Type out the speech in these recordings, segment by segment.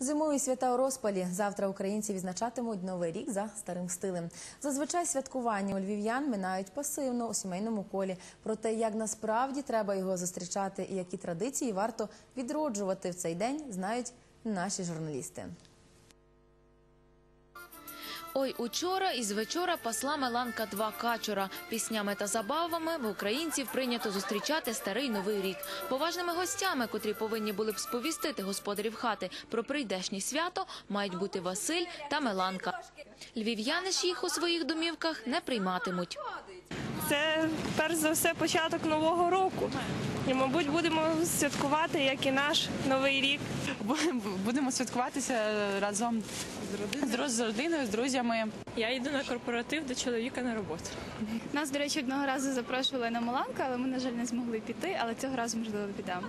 Зимові свята у розпалі. Завтра українці відзначатимуть новий рік за старим стилем. Зазвичай святкування у львів'ян минають пасивно у сімейному колі. Про те, як насправді треба його зустрічати і які традиції варто відроджувати в цей день, знають наші журналісти. Ой, учора із вечора пасла Меланка два качура. Піснями та забавами в українців прийнято зустрічати старий новий рік. Поважними гостями, котрі повинні були б сповістити господарів хати про прийдешнє свято, мають бути Василь та Меланка. Львів'яни ж їх у своїх домівках не прийматимуть. Це перш за все початок нового року. І, мабуть, будемо святкувати, як і наш новий рік. Будемо святкуватися разом з родиною, з друзями. Я йду на корпоратив до чоловіка на роботу. Нас, до речі, одного разу запрошували на Маланку, але ми, на жаль, не змогли піти, але цього разу, можливо, підемо.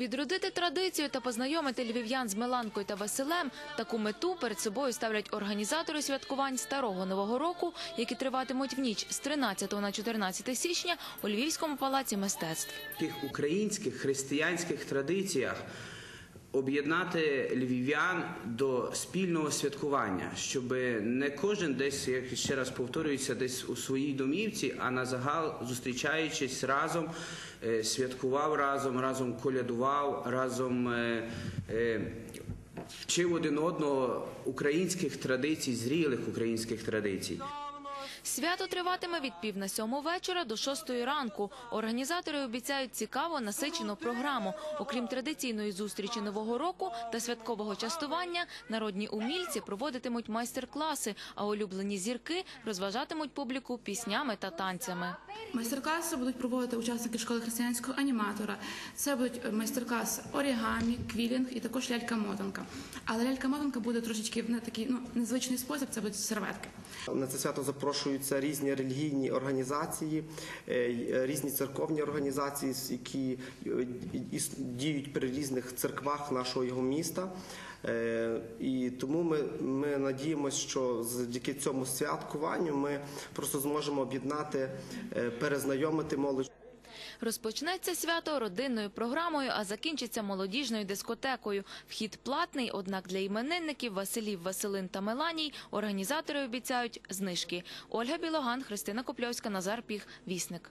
Відродити традицію та познайомити львів'ян з Меланкою та Василем таку мету перед собою ставлять організатори святкувань старого нового року, які триватимуть в ніч з 13 на 14 січня у Львівському палаці мистецтв. тих українських християнських традиціях об'єднати львів'ян до спільного святкування, щоб не кожен десь, як ще раз повторюється, десь у своїй домівці, а на загал зустрічаючись разом, е, святкував разом, разом колядував, разом. е, е, Вчив один одного українських традицій, зрілих українських традицій. Свято триватиме від пів на сьому вечора до шостої ранку. Організатори обіцяють цікаву насичену програму. Окрім традиційної зустрічі нового року та святкового частування, народні умільці проводитимуть майстер-класи, а улюблені зірки розважатимуть публіку піснями та танцями. Майстер-класи будуть проводити учасники школи християнського аніматора. Це будуть е, майстер-клас орігамі, квілінг і також лялька-мотанка. Але лялька-мотанка буде трошечки в не такий ну незвичний спосіб. Це будуть серветки. На це свято запрошуються різні релігійні організації, е, різні церковні організації, які е, діють при різних церквах нашого його міста. Е, І тому ми, ми надіємося, що завдяки цьому святкуванню ми просто зможемо об'єднати, е, перезнайомити молодь. Розпочнеться свято родинною програмою, а закінчиться молодіжною дискотекою. Вхід платний, однак для іменинників Василів, Василин та Меланій організатори обіцяють знижки. Ольга Білоган, Христина Копльовська, Назар Піх, Вісник.